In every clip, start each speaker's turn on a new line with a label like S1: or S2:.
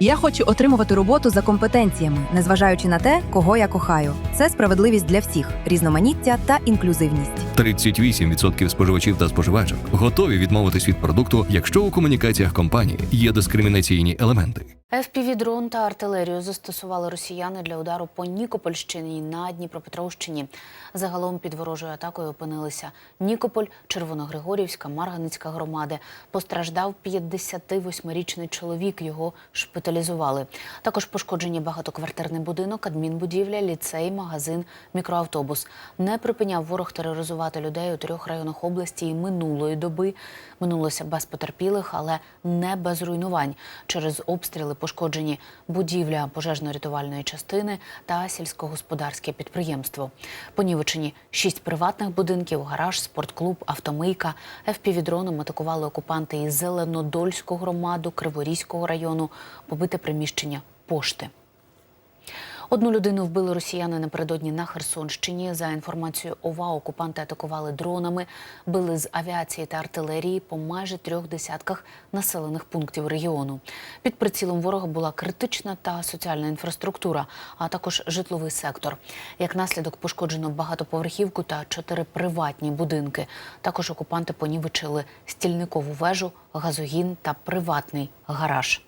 S1: Я хочу отримувати роботу за компетенціями, незважаючи на те, кого я кохаю. Це справедливість для всіх, різноманіття та інклюзивність.
S2: 38% споживачів та споживачок готові відмовитись від продукту, якщо у комунікаціях компанії є дискримінаційні елементи.
S3: ФПВ-дрон та артилерію застосували росіяни для удару по Нікопольщині на Дніпропетровщині. Загалом під ворожою атакою опинилися Нікополь, Червоногригорівська, Марганицька громади. Постраждав 58-річний чоловік. Його шпиталізували. Також пошкоджені багатоквартирний будинок, адмінбудівля, ліцей, магазин, мікроавтобус. Не припиняв ворог тероризувати людей у трьох районах області і минулої доби. Минулося без потерпілих, але не без руйнувань. Через обстріли пошкоджені будівля пожежно-рятувальної частини та сільськогосподарське підприємство. Понівечені шість приватних будинків, гараж, спортклуб, автомийка. ФПВ-дроном атакували окупанти із Зеленодольську громаду, Криворізького району, побите приміщення пошти. Одну людину вбили росіяни напередодні на Херсонщині. За інформацією ОВА, окупанти атакували дронами, били з авіації та артилерії по майже трьох десятках населених пунктів регіону. Під прицілом ворога була критична та соціальна інфраструктура, а також житловий сектор. Як наслідок пошкоджено багатоповерхівку та чотири приватні будинки. Також окупанти понівечили стільникову вежу, газогін та приватний гараж.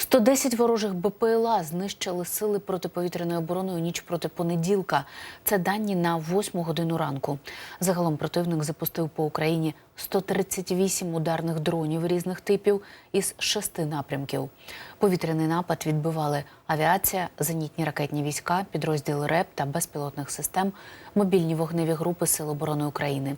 S3: 110 ворожих БПЛА знищили сили протиповітряної оборони у ніч проти понеділка. Це дані на 8 годину ранку. Загалом противник запустив по Україні 138 ударних дронів різних типів із шести напрямків. Повітряний напад відбивали авіація, зенітні ракетні війська, підрозділи РЕП та безпілотних систем, мобільні вогневі групи Сил оборони України.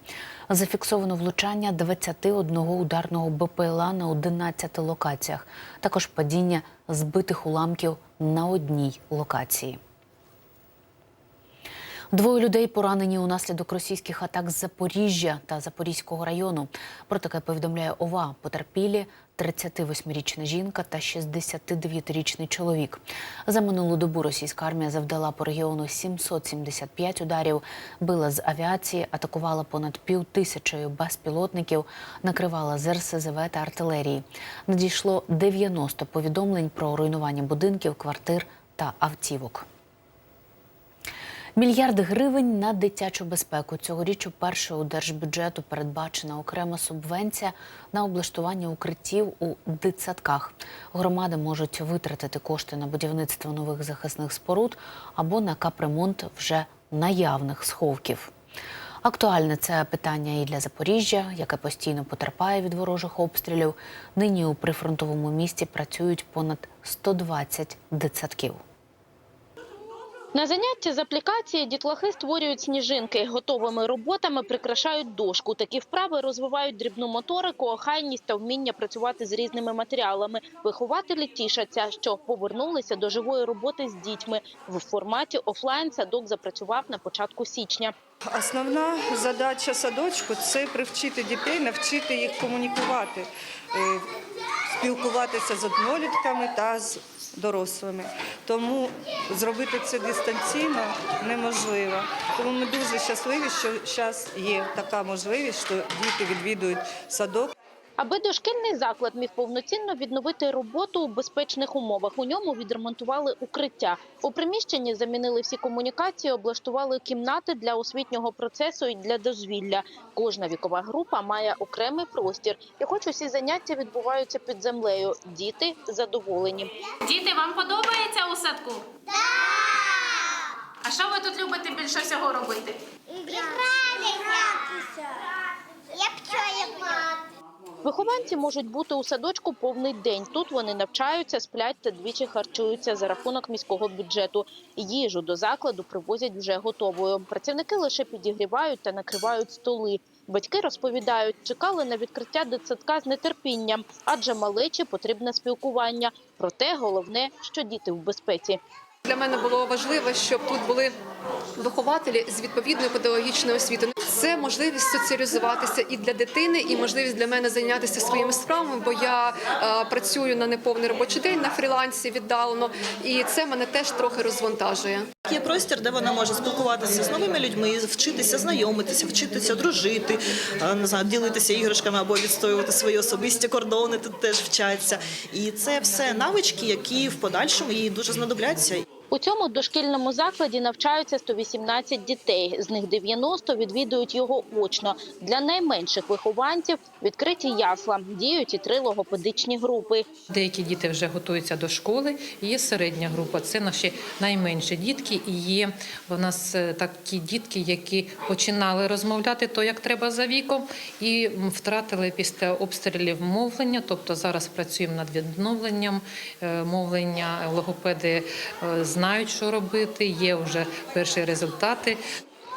S3: Зафіксовано влучання 21 ударного БПЛА на 11 локаціях. Також падіння збитих уламків на одній локації. Двоє людей поранені унаслідок російських атак з Запоріжжя та Запорізького району. Про таке повідомляє ОВА. Потерпілі 38-річна жінка та 69-річний чоловік. За минулу добу російська армія завдала по регіону 775 ударів, била з авіації, атакувала понад пів тисячою безпілотників, накривала з РСЗВ та артилерії. Надійшло 90 повідомлень про руйнування будинків, квартир та автівок. Мільярди гривень на дитячу безпеку. Цьогоріч уперше у держбюджету передбачена окрема субвенція на облаштування укриттів у дитсадках. Громади можуть витратити кошти на будівництво нових захисних споруд або на капремонт вже наявних сховків. Актуальне це питання і для Запоріжжя, яке постійно потерпає від ворожих обстрілів. Нині у прифронтовому місті працюють понад 120 дитсадків.
S4: На заняття з аплікації дітлахи створюють сніжинки. Готовими роботами прикрашають дошку. Такі вправи розвивають дрібну моторику, охайність та вміння працювати з різними матеріалами. Вихователі тішаться, що повернулися до живої роботи з дітьми. В форматі офлайн садок запрацював на початку січня.
S5: Основна задача садочку це привчити дітей, навчити їх комунікувати, е, спілкуватися з однолітками та з дорослими. Тому зробити це дистанційно неможливо. Тому ми дуже щасливі, що зараз є така можливість, що діти відвідують садок.
S4: Аби дошкільний заклад міг повноцінно відновити роботу у безпечних умовах, у ньому відремонтували укриття. У приміщенні замінили всі комунікації, облаштували кімнати для освітнього процесу і для дозвілля. Кожна вікова група має окремий простір, і хоч усі заняття відбуваються під землею, діти задоволені.
S6: Діти, вам подобається у садку? Так! А що ви тут любите більше всього робити?
S7: Я пчоли
S4: Вихованці можуть бути у садочку повний день. Тут вони навчаються, сплять та двічі харчуються за рахунок міського бюджету. Їжу до закладу привозять вже готовою. Працівники лише підігрівають та накривають столи. Батьки розповідають, чекали на відкриття дитсадка з нетерпінням, адже малечі потрібне спілкування. Проте головне, що діти в безпеці.
S8: Для мене було важливо, щоб тут були вихователі з відповідною педагогічною освітою. Це можливість соціалізуватися і для дитини, і можливість для мене зайнятися своїми справами, бо я е, працюю на неповний робочий день на фрілансі віддалено, і це мене теж трохи розвантажує.
S9: Є простір, де вона може спілкуватися з новими людьми, вчитися знайомитися, вчитися дружити, е, не знаю, ділитися іграшками або відстоювати свої особисті кордони. Тут теж вчаться. І це все навички, які в подальшому їй дуже знадобляться.
S4: У цьому дошкільному закладі навчаються 118 дітей. З них 90 відвідують його очно. Для найменших вихованців відкриті ясла. Діють і три логопедичні групи.
S10: Деякі діти вже готуються до школи. Є середня група. Це наші найменші дітки. І є в нас е, такі дітки, які починали розмовляти то, як треба за віком, і втратили після обстрілів мовлення. Тобто зараз працюємо над відновленням е, мовлення. Логопеди е, знають, що робити. Є вже перші результати.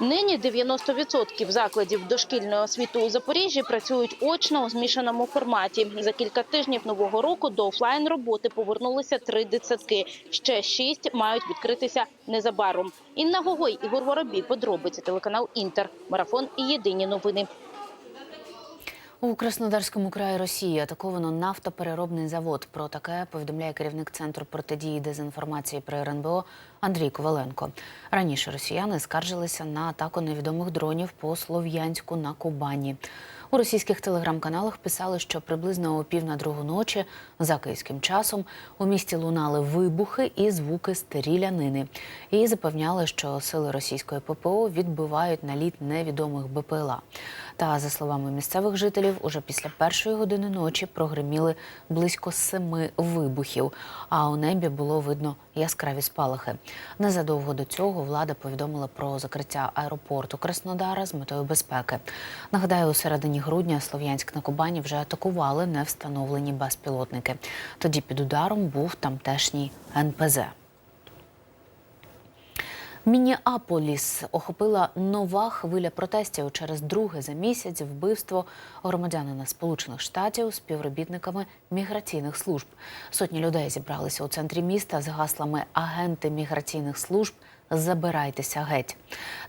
S4: Нині 90% закладів дошкільної освіти у Запоріжжі працюють очно у змішаному форматі. За кілька тижнів нового року до офлайн роботи повернулися три дитсадки. Ще шість мають відкритися незабаром. Інна Гогой, Ігор Воробій, подробиці телеканал Інтер, марафон і єдині новини.
S3: У Краснодарському краї Росії атаковано нафтопереробний завод. Про таке повідомляє керівник центру протидії дезінформації при РНБО Андрій Коваленко. Раніше росіяни скаржилися на атаку невідомих дронів по Слов'янську на Кубані. У російських телеграм-каналах писали, що приблизно о пів на другу ночі за київським часом у місті лунали вибухи і звуки стерілянини. І запевняли, що сили російської ППО відбивають наліт невідомих БПЛА. Та за словами місцевих жителів, уже після першої години ночі прогреміли близько семи вибухів. А у небі було видно яскраві спалахи. Незадовго до цього влада повідомила про закриття аеропорту Краснодара з метою безпеки. Нагадаю, у середині грудня Слов'янськ на Кубані вже атакували невстановлені безпілотники. Тоді під ударом був тамтешній НПЗ. Мініаполіс охопила нова хвиля протестів через друге за місяць вбивство громадянина Сполучених Штатів співробітниками міграційних служб. Сотні людей зібралися у центрі міста з гаслами Агенти міграційних служб. Забирайтеся геть.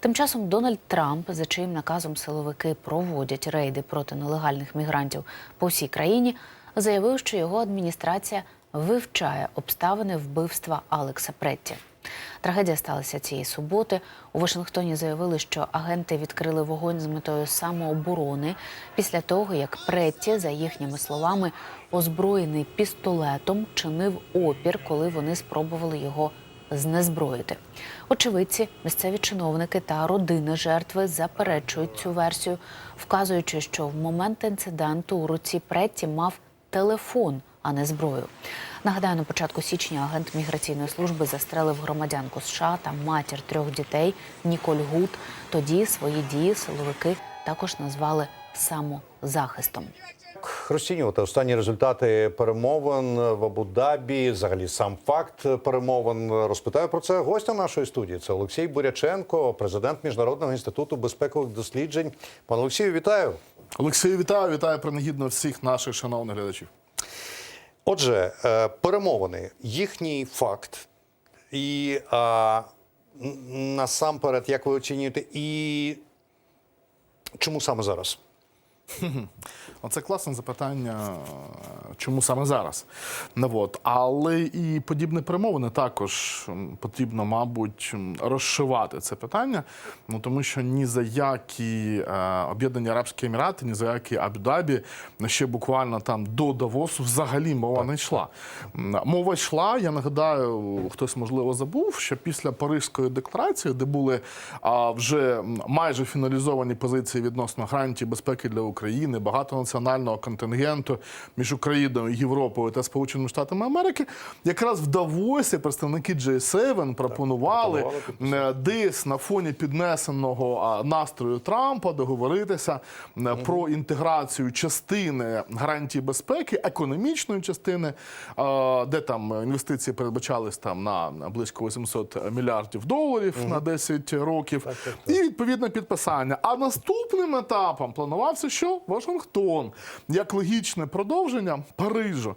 S3: Тим часом Дональд Трамп, за чиїм наказом силовики проводять рейди проти нелегальних мігрантів по всій країні, заявив, що його адміністрація вивчає обставини вбивства Алекса Претті. Трагедія сталася цієї суботи. У Вашингтоні заявили, що агенти відкрили вогонь з метою самооборони після того, як Претті, за їхніми словами, озброєний пістолетом, чинив опір, коли вони спробували його знезброїти. Очевидці, місцеві чиновники та родини жертви заперечують цю версію, вказуючи, що в момент інциденту у руці Претті мав телефон, а не зброю. Нагадаю, на початку січня агент міграційної служби застрелив громадянку США та матір трьох дітей Ніколь Гуд. Тоді свої дії силовики також назвали самозахистом.
S11: Розцінювати останні результати перемовин в Абу-Дабі, взагалі сам факт перемовин. Розпитаю про це гостя нашої студії. Це Олексій Буряченко, президент Міжнародного інституту безпекових досліджень. Пане Олексію, вітаю.
S12: Олексію, вітаю, вітаю принагідно всіх наших шановних глядачів.
S11: Отже, е, перемовини, їхній факт, і а, насамперед, як ви оцінюєте, і чому саме зараз?
S12: Оце класне запитання, чому саме зараз. Ну, от. Але і подібні перемовини також потрібно, мабуть, розшивати це питання, ну тому що ні за які е, Об'єднані Арабські Емірати, ні за які Абу-Дабі ще буквально там до Давосу взагалі мова не йшла. Мова йшла, я нагадаю, хтось можливо забув, що після Паризької декларації, де були вже майже фіналізовані позиції відносно гарантій безпеки для України, багатонаціонального контингенту між Україною, Європою та Сполученими Штатами Америки, якраз в Давосі представники G7 пропонували
S11: пропонували
S12: е, десь на фоні піднесеного настрою Трампа договоритися е, про інтеграцію частини гарантій безпеки, економічної частини, е, де там інвестиції передбачались там на близько 800 мільярдів доларів на 10 років, і відповідне підписання. А наступним етапом планувався що? Що Вашингтон як логічне продовження Парижу.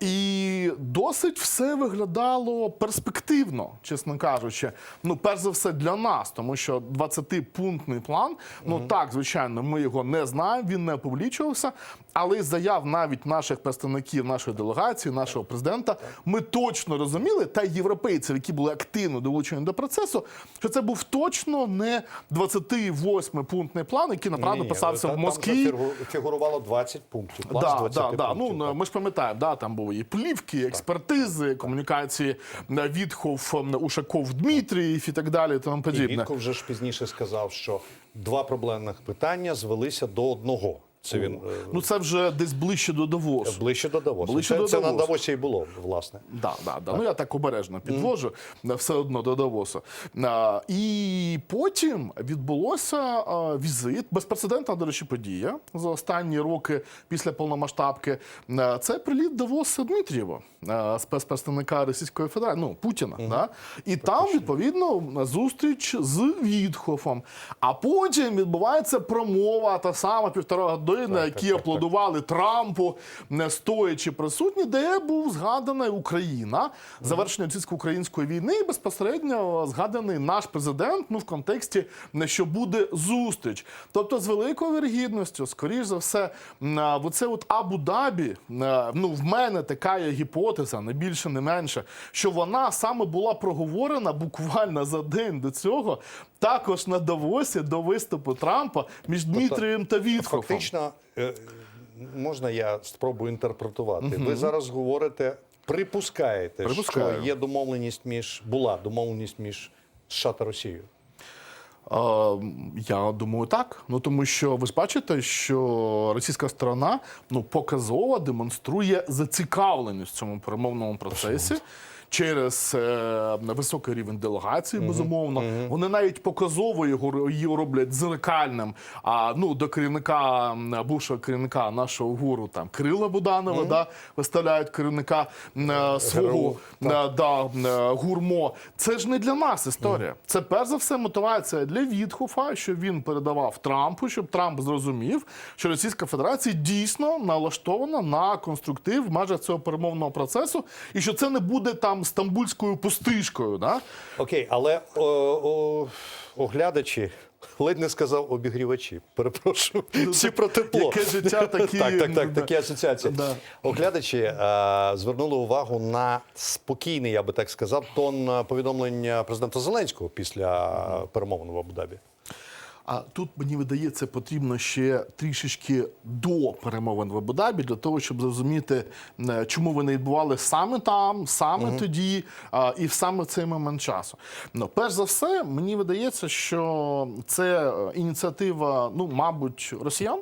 S12: І досить все виглядало перспективно, чесно кажучи. Ну, перш за все, для нас, тому що 20-пунктний план, ну так, звичайно, ми його не знаємо, він не опублічувався. Але заяв навіть наших представників нашої делегації, нашого президента, ми точно розуміли, та європейців, які були активно долучені до процесу, що це був точно не 28-пунктний план, який направду писався в Москві.
S11: Фігу- фігурувало 20 пунктів. План
S12: Да,
S11: 20
S12: да, да. Ну,
S11: так.
S12: ми ж пам'ятаємо, да, там були і плівки, експертизи, комунікації е, Вітхов, е, Ушаков, Дмитрієв і так далі. Тому подібне.
S11: І
S12: подібне.
S11: Вже ж пізніше сказав, що два проблемних питання звелися до одного. Це він е,
S12: Ну це вже десь ближче до Давосу.
S11: ближче до Давосу.
S12: Ближче
S11: це,
S12: до
S11: це на Давосі і було, власне.
S12: Да, да, да. Ну я так обережно підвожу е, все одно до Давосу. А, І потім відбулося а, візит, безпрецедентна, до речі, подія за останні роки після повномасштабки. А, Це приліт Давоса Дмитрієва, а, спецпредставника Російської Федерації, ну Путіна. Да? І там відповідно зустріч з Вітхофом. А потім відбувається промова, та сама півтора години,
S11: так,
S12: які
S11: так,
S12: аплодували Трампу, не стоячи присутні, де був згадана Україна, завершення російсько-української війни, і безпосередньо згаданий наш президент. Ну в контексті що буде зустріч. Тобто, з великою вірогідністю, скоріш за все, а, оце от Абу-Дабі, ну в мене така є гіпотеза, не більше, не менше, що вона саме була проговорена буквально за день до цього. Також на Давосі до виступу Трампа між Дмитрієм та Вітхофом.
S11: Фактично, е, можна я спробую інтерпретувати. Ви зараз говорите, припускаєте,
S12: Припускаю.
S11: що є домовленість між була домовленість між США та Росією.
S12: Я думаю, так. Ну тому що ви ж бачите, що російська сторона ну показово демонструє зацікавленість в цьому перемовному процесі. Через е, високий рівень делегації, безумовно, вони навіть показово його її роблять зеркальним. А ну до керівника бувшого керівника нашого гуру там Кирила Буданова, да виставляють керівника м, свого е, да, е, гурмо. Це ж не для нас історія. Це перш за все мотивація для Вітхофа, що він передавав Трампу, щоб Трамп зрозумів, що Російська Федерація дійсно налаштована на конструктив в межах цього перемовного процесу, і що це не буде там стамбульською пустишкою. Да?
S11: Окей, але о, о, оглядачі. Ледь не сказав обігрівачі. Перепрошую. Всі про тепло.
S12: Ну, яке життя, такі,
S11: так, так,
S12: ну,
S11: так, такі асоціації.
S12: Да.
S11: Оглядачі е, звернули увагу на спокійний, я би так сказав, тон повідомлення президента Зеленського після перемовин в Абу-Дабі.
S12: А тут мені видається, потрібно ще трішечки до перемовин в Абу-Дабі для того, щоб зрозуміти, е, чому вони відбували саме там, саме тоді і в саме цей момент часу. Ну, перш за все, мені видається, що це е, ініціатива, ну, мабуть, росіян,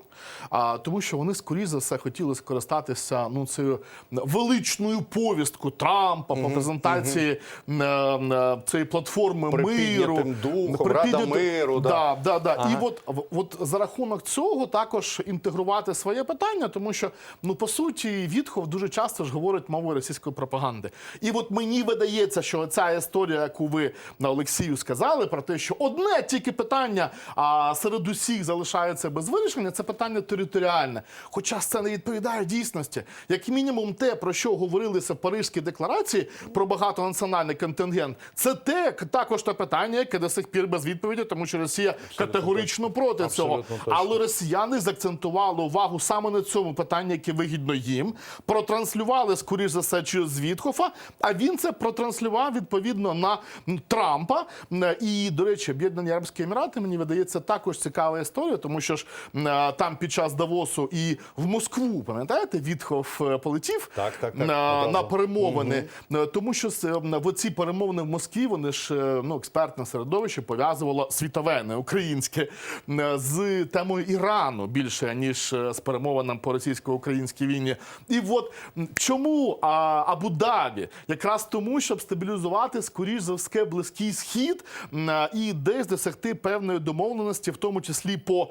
S12: а, тому що вони скоріш за все хотіли скористатися ну, цією величною повісткою Трампа по презентації е, цієї платформи миру.
S11: Припіднятим духом, Рада
S12: Припіднятим-
S11: миру, да.
S12: Да, да, да.
S11: Ага.
S12: І от, от за рахунок цього також інтегрувати своє питання, тому що ну по суті Вітхов дуже часто ж говорить мовою російської пропаганди. І от мені видається, що ця історія, яку ви на Олексію сказали, про те, що одне тільки питання а серед усіх залишається без вирішення, це питання територіальне. Хоча це не відповідає дійсності, як мінімум, те, про що говорилося в Паризькій декларації про багатонаціональний контингент, це те також те питання, яке до сих пір без відповіді, тому що Росія категорично проти цього.
S11: Точно.
S12: Але росіяни заакцентували увагу саме на цьому питанні, яке вигідно їм. Протранслювали, скоріш за все, через Вітхофа, а він це протранслював відповідно на Трампа. І, до речі, Об'єднані Арабські Емірати, мені видається, також цікава історія, тому що ж е, там під час Давосу і в Москву, пам'ятаєте, Вітхоф е, полетів
S11: Так, так, так,
S12: на, на перемовини. Е, Тому що с- е, в ці перемовини в Москві вони ж е, ну, експертне середовище пов'язувало світове, не українське, е, з темою Ірану більше ніж е, з перемовинам по російсько-українській війні. І от чому а, Абу-Дабі? Якраз тому, щоб стабілізувати скоріш за все близький схід е, і десь досягти певної домовленості, в тому числі по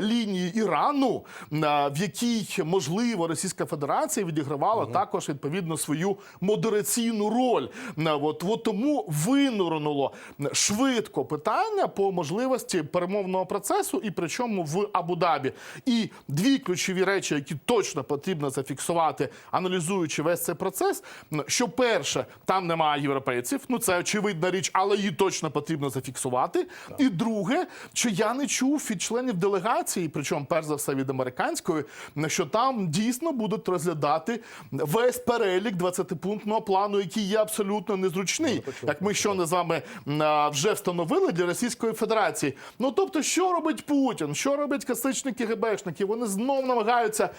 S12: лінії Ірану, в якій можливо Російська Федерація відігравала також відповідно свою модераційну роль. От, от тому винурнуло швидко питання по можливості перемоги. Перемовного процесу, і причому в Абу-Дабі. І дві ключові речі, які точно потрібно зафіксувати, аналізуючи весь цей процес. Що перше, там немає європейців. Ну це очевидна річ, але її точно потрібно зафіксувати. І друге, що я не чув від членів делегації, причому перш за все від американської, що там дійсно будуть розглядати весь перелік 20-пунктного плану, який є абсолютно незручний, як ми щойно з вами вже встановили для Російської Федерації. Ну тобто, що робить Путін, що роблять класичні КГБшники? Вони знов намагаються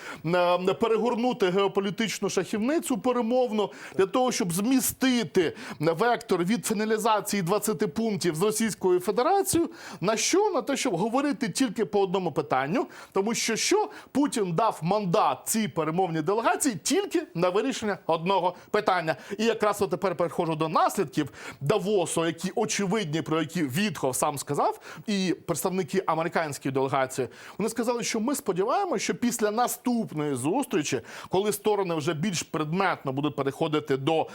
S12: перегорнути геополітичну шахівницю перемовну для того, щоб змістити вектор від фіналізації 20 пунктів з Російською Федерацією. На що? На те, щоб говорити тільки по одному питанню, тому що що Путін дав мандат цій перемовній делегації тільки на вирішення одного питання. І якраз от тепер переходжу до наслідків Давосу, які очевидні, про які Вітхов сам сказав, і представники американської делегації. Вони сказали, що ми сподіваємося, що після наступної зустрічі, коли сторони вже більш предметно будуть переходити до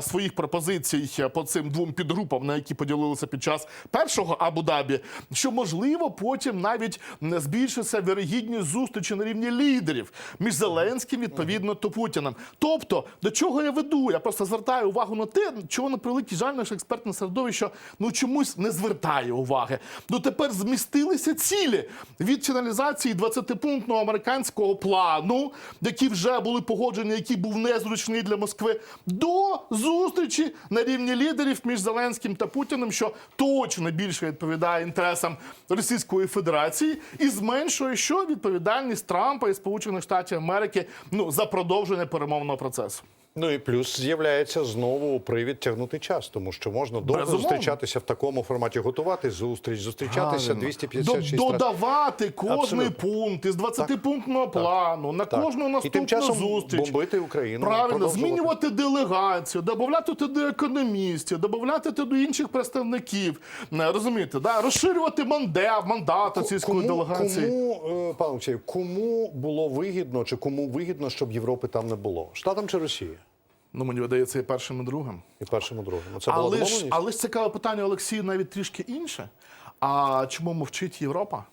S12: своїх пропозицій по цим двом підгрупам, на які поділилися під час першого Абу-Дабі, що можливо потім навіть збільшиться вірогідність зустрічі на рівні лідерів між Зеленським відповідно то Путіним. Тобто, до чого я веду? Я просто звертаю увагу на те, чого на превеликий жаль наше експертне середовище ну чомусь не звертає уваги. Ну тепер змістилися цілі від фіналізації 20-пунктного американського плану, які вже були погоджені, який був незручний для Москви, до зустрічі на рівні лідерів між Зеленським та Путіним, що точно більше відповідає інтересам Російської Федерації, і зменшує що відповідальність Трампа і Сполучених Штатів Америки ну за продовження перемовного процесу.
S11: Ну і плюс з'являється знову привід тягнути час, тому що можна довго
S12: Безумовно.
S11: зустрічатися в такому форматі, готувати зустріч, зустрічатися
S12: Правильно.
S11: 256
S12: До-
S11: раз.
S12: додавати кожний
S11: Абсолютно.
S12: пункт із 20-пунктного плану на
S11: Так.
S12: кожну
S11: І
S12: наступну
S11: тим часом
S12: зустріч.
S11: бомбити Україну.
S12: Правильно, змінювати делегацію, додавати туди економістів, додавати туди інших представників. Не, Розумієте, да? розширювати мандат, мандат російської делегації.
S11: Кому, е, пане кому було вигідно, чи кому вигідно, щоб Європи там не було? Штатам чи Росії?
S12: Ну, мені видається, і першим, і другим.
S11: І першим, і другим. Ну, Це
S12: Але ж, але ж цікаве питання Олексію навіть трішки інше. А чому мовчить Європа?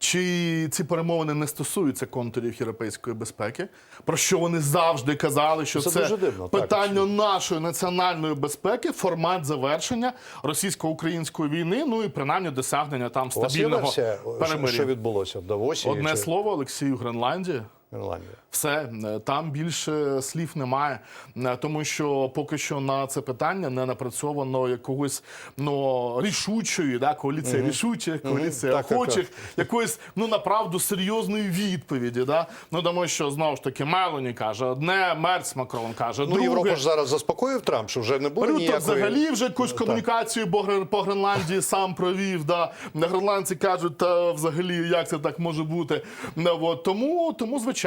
S12: Чи ці перемовини не стосуються контурів європейської безпеки? Про що вони завжди казали, що
S11: Це
S12: це,
S11: дивно,
S12: питання
S11: абсолютно.
S12: нашої національної безпеки, формат завершення російсько-української війни, ну і принаймні досягнення там стабільного перемир'я.
S11: що відбулося в Давосі?
S12: Одне
S11: чи
S12: слово, Олексію, Гренландія.
S11: Гренландія?
S12: Все е, там більше слів немає, Е, тому що поки що на це питання не напрацьовано якогось ну рішучої, да коаліція рішучих, коаліція
S11: Так, так,
S12: охочих, якоїсь ну направду серйозної відповіді. Да? Ну тому що знову ж таки Мелоні каже одне, Мерц Макрон каже,
S11: Ну,
S12: друге.
S11: Європа ж зараз заспокоїв Трамп, що вже не буде
S12: Рюта
S11: ніякої...
S12: взагалі вже якусь
S11: Так.
S12: комунікацію по, по Гренландії сам провів. Да. Гренландці кажуть, та взагалі як це так може бути. Ну, от, тому, тому, звичайно,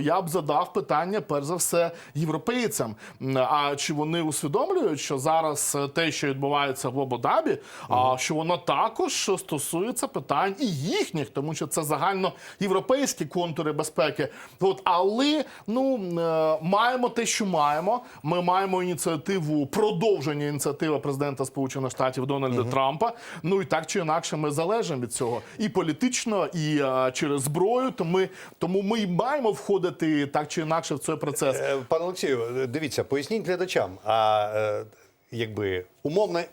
S12: я б задав питання перш за все європейцям. А чи вони усвідомлюють, що зараз е, те, що відбувається в Абу-Дабі, а що воно також стосується питань і їхніх, тому що це загально європейські контури безпеки. От, але ну е, маємо те, що маємо. Ми маємо ініціативу продовження ініціативи президента Сполучених Штатів Дональда Трампа. Ну і так чи інакше, ми залежимо від цього і політично, і е, через зброю. То ми тому ми й маємо входити так чи інакше в цей процес.
S11: Е, Пане Олексію, дивіться, поясніть глядачам, а е, якби умовна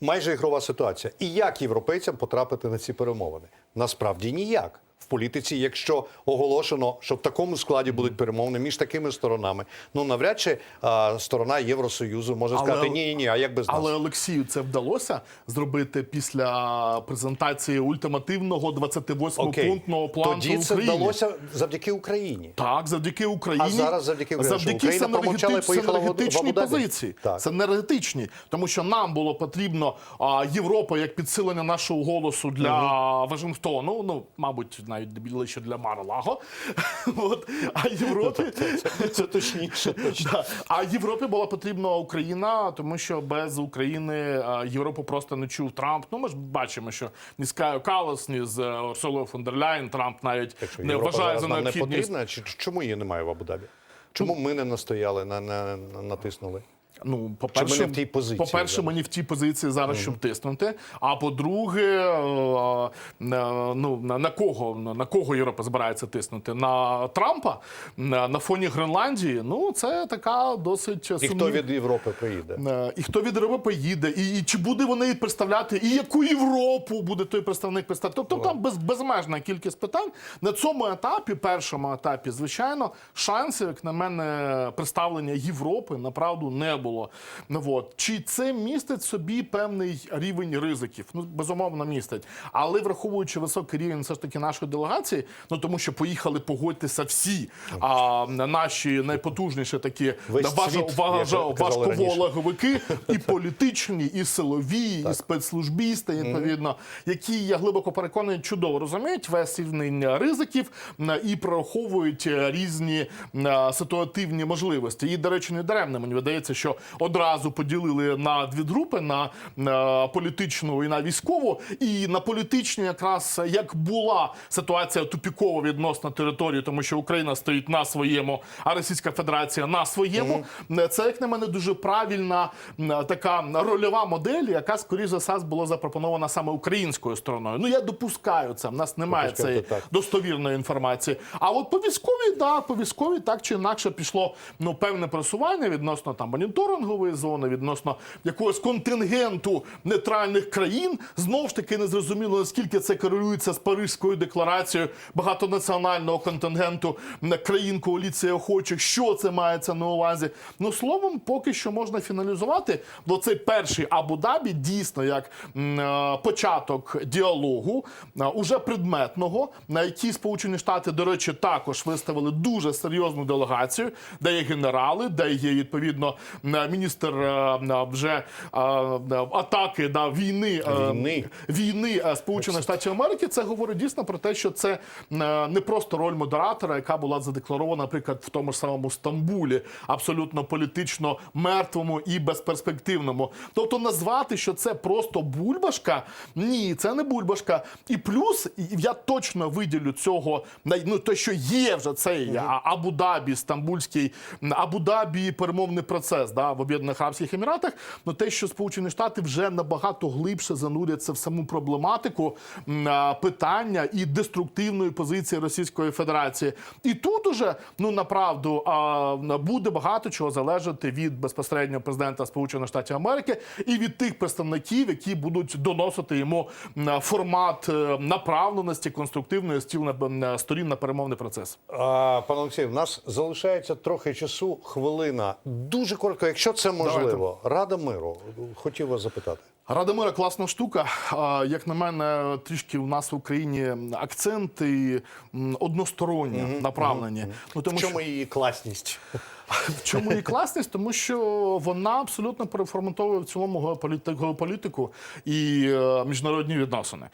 S11: майже ігрова ситуація. І як європейцям потрапити на ці перемовини? Насправді ніяк. В політиці, якщо оголошено, що в такому складі будуть перемовини між такими сторонами, ну навряд чи а, сторона Євросоюзу може
S12: Але-
S11: сказати ні, ні, ні, а як без нас?
S12: Але Олексію це вдалося зробити після презентації ультимативного 28-пунктного плану
S11: Тоді це
S12: України.
S11: вдалося завдяки Україні.
S12: Так, завдяки Україні.
S11: А зараз завдяки Україні,
S12: завдяки енергетичній позиції.
S11: Так.
S12: Це енергетичні, тому що нам було потрібно а, Європа як підсилення нашого голосу для Вашингтону. Ну, мабуть, навіть більше для Мар-Лаго. От. А Європі
S11: Це точніше.
S12: Да. А Європі була потрібна Україна, тому що без України Європу просто не чув Трамп. Ну ми ж бачимо, що ні з Кайо Калас, ні з е, Урсулою фон дер Трамп навіть
S11: Так що
S12: не
S11: Європа
S12: вважає за
S11: не
S12: необхідність.
S11: потрібна? Чи чому її немає в Абу-Дабі? Чому ми не настояли, на, на, на- натиснули?
S12: Ну, по-перше,
S11: Чи ми не в тій позиції
S12: по-перше,
S11: зараз?
S12: ми не в тій позиції зараз, щоб тиснути. А по-друге, е, е, ну на, кого на, кого Європа збирається тиснути? На Трампа на, фоні Гренландії. Ну це така досить
S11: І хто від Європи приїде?
S12: Е, І хто від Європи їде, і, і чи буде вони представляти, і яку Європу буде той представник представляти. Тобто там без, безмежна кількість питань. На цьому етапі, першому етапі, звичайно, шансів, як на мене, представлення Європи направду не було. Ну, от. Чи це містить собі певний рівень ризиків? Ну, безумовно, містить. Але враховуючи високий рівень все ж таки нашої делегації, ну тому що поїхали погодьтеся всі а, наші найпотужніші такі важковолаговики, і політичні, і силові, і спецслужбісти, відповідно, які я глибоко переконаний, чудово розуміють весь рівень ризиків і прораховують е, різні м, ситуативні можливості. І, до речі, не даремно мені видається, що одразу поділили на дві групи: на е, політичну і на військову. І на політичній, якраз як була ситуація тупікова відносно території, тому що Україна стоїть на своєму, а Російська Федерація на своєму. Це як на мене дуже правильна така рольова модель, яка скоріш за все була запропонована саме українською стороною. Ну я допускаю це. В нас немає цієї
S11: так.
S12: достовірної інформації. А от по військовій, да, по військовій так чи інакше пішло ну певне просування відносно там моніторингової зони, відносно якогось контингенту нейтральних країн. Знову ж таки, не зрозуміло наскільки це корелюється з Паризькою декларацією багатонаціонального контингенту країн коаліції охочих. Що це мається на увазі? Ну словом, поки що можна фіналізувати. Бо цей перший Абу-Дабі дійсно як е, початок діалогу, е, уже предметного, на який Сполучені Штати, до речі, також виставили дуже серйозну делегацію, де є генерали, де є відповідно міністр е, е, вже е, е, атаки да, війни е,
S11: Війни.
S12: війни е, Сполучених Штатів Америки. Це говорить дійсно про те, що це е, не просто роль модератора, яка була задекларована, наприклад, в тому ж самому Стамбулі, абсолютно політично мертвому і безперспективному. Тобто назвати, що це просто бульбашка, ні, це не бульбашка. І плюс я точно виділю цього ну, те, що є вже цей Абу-Дабі, стамбульський Абу-Дабі перемовний процес да, в Об'єднаних Арабських Еміратах. Ну те, що Сполучені Штати вже набагато глибше зануряться в саму проблематику питання і деструктивної позиції Російської Федерації. І тут уже ну направду буде багато чого залежати від безпосередньо президента Сполучених Штатів Америки і від тих представників, які будуть доносити йому формат е, направленості конструктивної стіл на сторін на перемовний процес.
S11: Пане Олексій, в нас залишається трохи часу, хвилина. Дуже коротко, якщо це можливо. Рада миру. Хотів вас запитати.
S12: Рада мира класна штука. Як на мене, трішки у нас в Україні акценти односторонні направлені. Ну
S11: В
S12: тому що
S11: чому її класність?
S12: В чому її класність? Тому що вона абсолютно переформатовує в цілому геополітику, геополітику і е, міжнародні відносини.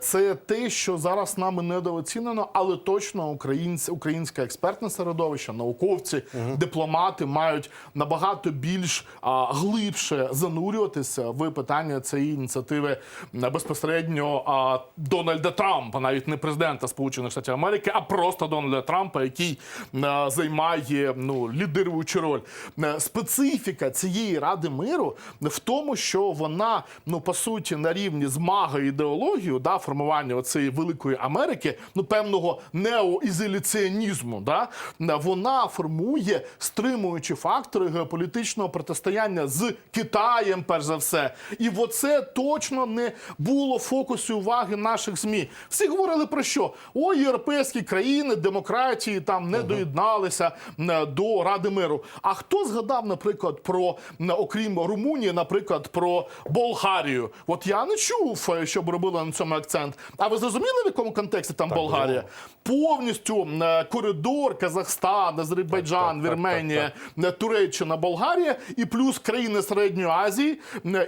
S12: Це те, що зараз нами недооцінено, але точно українсь, українське експертне середовище, науковці, дипломати мають набагато більш а, глибше занурюватися в питання цієї ініціативи безпосередньо а, Дональда Трампа, навіть не президента Сполучених Штатів Америки, а просто Дональда Трампа, який е, займає ну лідируючу роль. Е, Специфіка цієї ради миру в тому, що вона ну по суті на рівні з маго-ідеологією, да, формування цієї великої Америки, ну певного неоізоляціонізму, да, вона формує стримуючі фактори геополітичного протистояння з Китаєм, перш за все. І оце точно не було фокусу уваги наших ЗМІ. Всі говорили про що? О, європейські країни, демократії там не доєдналися е, до Ради миру. А хто згадав, наприклад, про окрім Румунії, наприклад, про Болгарію? От я не чув, е, щоб робили на цьому акцент. А ви зрозуміли, в якому контексті там Болгарія? Повністю е, коридор Казахстан, Азербайджан,
S11: Так, так, так,
S12: Вірменія, е, Туреччина, Болгарія, і плюс країни Середньої Азії,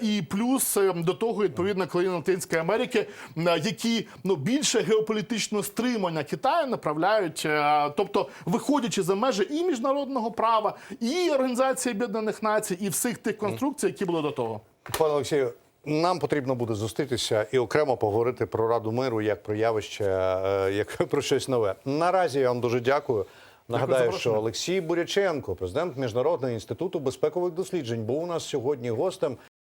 S12: і плюс до того відповідно країни Латинської Америки, які ну більше геополітичного стримання Китаю направляють, тобто виходячи за межі і міжнародного права, і Організації Об'єднаних Націй, і всіх тих конструкцій, які були до того.
S11: Пане Олексію, нам потрібно буде зустрітися і окремо поговорити про Раду миру як про явище, е, як про щось нове. Наразі я вам дуже дякую. Нагадаю, що. Олексій Буряченко, президент Міжнародного інституту безпекових досліджень, був у нас сьогодні гостем.